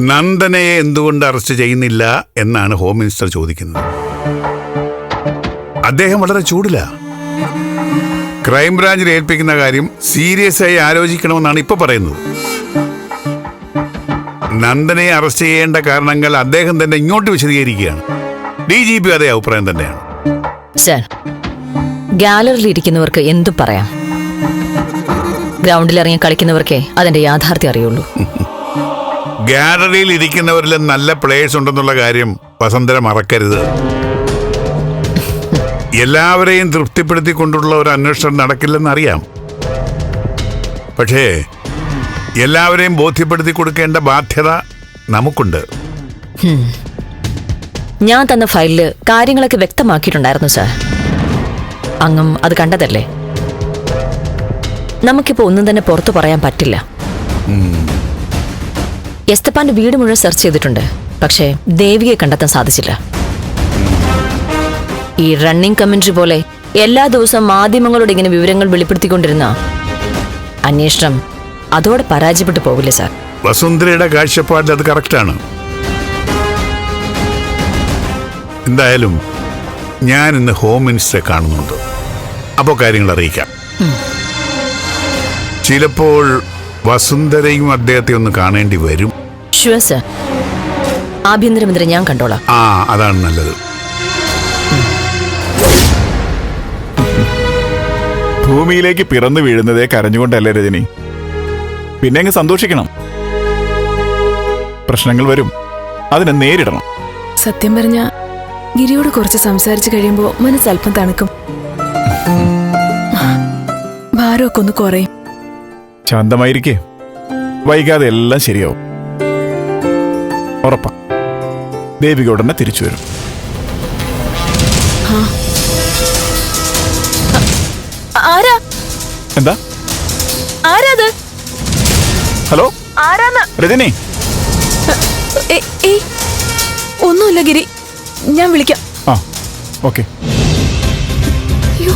നന്ദനയെ എന്തുകൊണ്ട് അറസ്റ്റ് ചെയ്യുന്നില്ല എന്നാണ് ഹോം മിനിസ്റ്റർ ചോദിക്കുന്നത്. അദ്ദേഹം വളരെ ചൂടില. ക്രൈംബ്രാഞ്ചിൽ ഏൽപ്പിക്കുന്ന കാര്യം സീരിയസ് ആയി ആലോചിക്കണമെന്നാണ് ഇപ്പൊ പറയുന്നത്. നന്ദനയെ അറസ്റ്റ് ചെയ്യേണ്ട കാരണങ്ങൾ അദ്ദേഹം തന്നെ ഇങ്ങോട്ട് വിശദീകരിക്കുകയാണ്. ഡി ജി പി അതേ അഭിപ്രായം തന്നെയാണ്. സർ ഗാലറിയിൽ ഇരിക്കുന്നവർക്ക് എന്തും പറയാം? ഗ്രൗണ്ടിൽ ഇറങ്ങി കളിക്കുന്നവർക്കേ അതിന്റെ യാഥാർത്ഥ്യം അറിയുള്ളൂ. ഗാലറിയിൽ ഇരിക്കുന്നവരിൽ നല്ല പ്ലേയേഴ്സ് ഉണ്ടെന്നുള്ള കാര്യം വസന്തര മറക്കരുത്. എല്ലാവരെയും തൃപ്തിപ്പെടുത്തി കൊണ്ടുള്ള ഒരു അന്വേഷണം നടക്കില്ലെന്നറിയാം പക്ഷേ എല്ലാവരെയും ബോധ്യപ്പെടുത്തി കൊടുക്കേണ്ട ബാധ്യത നമുക്കുണ്ട്. ഞാൻ തന്ന ഫയലിൽ കാര്യങ്ങളൊക്കെ വ്യക്തമാക്കിയിട്ടുണ്ടായിരുന്നു സാർ. അങ്ങും അത് കണ്ടതല്ലേ? നമുക്കിപ്പോ ഒന്നും തന്നെ പുറത്തു പറയാൻ പറ്റില്ല. എസ്തപ്പാന്റെ വീട് മുഴുവൻ സെർച്ച് ചെയ്തിട്ടുണ്ട്. പക്ഷേ ദേവിയെ കണ്ടെത്താൻ സാധിച്ചില്ല. ഈ റണ്ണിംഗ് കമന്ററി പോലെ എല്ലാ ദിവസവും മാധ്യമങ്ങളോട് ഇങ്ങനെ വിവരങ്ങൾ വെളിപ്പെടുത്തിക്കൊണ്ടിരുന്ന അന്വേഷണം അതോടെ പരാജയപ്പെട്ടു പോകില്ല സാർ? വസുന്ധരയുടെ കാഴ്ചപ്പാടിൽ അത് കറക്റ്റാണ്. എന്തായാലും ഞാൻ ഇന്ന് ഹോം മിനിസ്റ്ററെ കാണുന്നുണ്ട്. അപ്പോൾ കാര്യങ്ങൾ അറിയിക്കാം. ചിലപ്പോൾ വസുന്ധരയും അദ്ദേഹത്തെ ഒന്ന് കാണേണ്ടി വരും. Sure sir. ആഭ്യന്തരമന്ത്രി ഞാൻ കണ്ടോളാം. ആ അതാണ് നല്ലത്. ഭൂമിയിലേക്ക് പിറന്നു വീഴുന്നതേ കരഞ്ഞുകൊണ്ടല്ലേ രജനി? പിന്നെ അങ്ങ് സന്തോഷിക്കണം. പ്രശ്നങ്ങൾ വരും. അതിനെ നേരിടണം. സത്യം പറഞ്ഞ ഗിരിയോട് കുറച്ച് സംസാരിച്ചു കഴിയുമ്പോ മനസ്സല്പം തണുക്കും. ഭാരമൊക്കെ ഒന്ന് കുറയും. ശാന്തമായിരിക്കേ. വൈകാതെ എല്ലാം ശരിയാവും. ഉറപ്പാ. ദേവിക ഉടനെ തിരിച്ചു വരും. ആരാ? എന്താ? ആരാത്? ഹലോ? ആരാന്ന്? രജനി? ഒന്നുമില്ല ഗിരി. ഞാൻ വിളിക്കാം. ആ ഓക്കെ. അയ്യോ.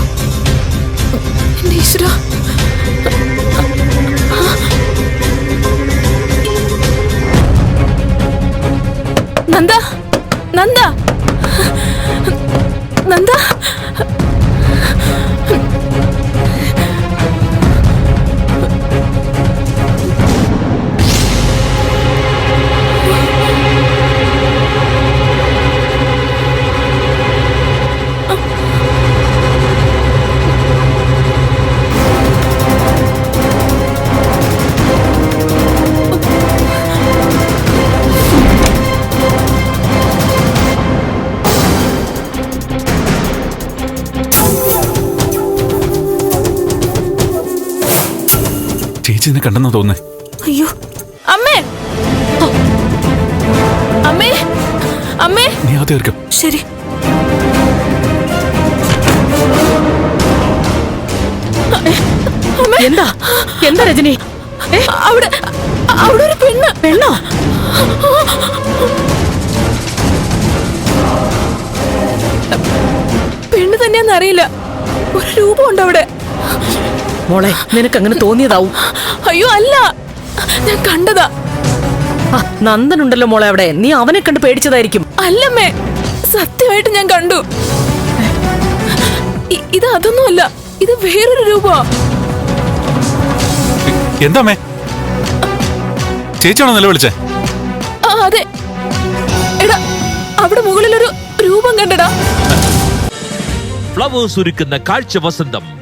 난다! 난다! 난다! ചേച്ചി എന്നെ തോന്നുന്നു? തോന്നേ അയ്യോ. അമ്മേ. അമ്മേ. അമ്മേ. നീ ആ തീർക്കും ശരി. എന്താ? എന്താ രജനി? അവിടെ അവിടെ ഒരു പെണ്ണ്. പെണ്ണോ? പെണ്ണ് തന്നെയാന്നറിയില്ല ഒരു രൂപമുണ്ട് അവിടെ. മോളെ നിനക്ക് അങ്ങനെ തോന്നിയതാവും. അയ്യോ അല്ല. ഞാൻ കണ്ടതാ. നന്ദൻ നന്ദനുണ്ടല്ലോ മോളെ അവിടെ. നീ അവനെ കണ്ട് പേടിച്ചതായിരിക്കും. അല്ലമ്മേ സത്യമായിട്ട് ഞാൻ കണ്ടു. ഇത് അതൊന്നുമല്ല ഇത് വേറൊരു രൂപ എന്താമേ ചേച്ചിയാണോ നിലവിളിച്ചേ? വിളിച്ചേ അതെ. എടാ അവിടെ മുകളിലൊരു രൂപം കണ്ടടാ. ഫ്ലവേഴ്സ് ഒരുക്കുന്ന കാഴ്ച വസന്തം.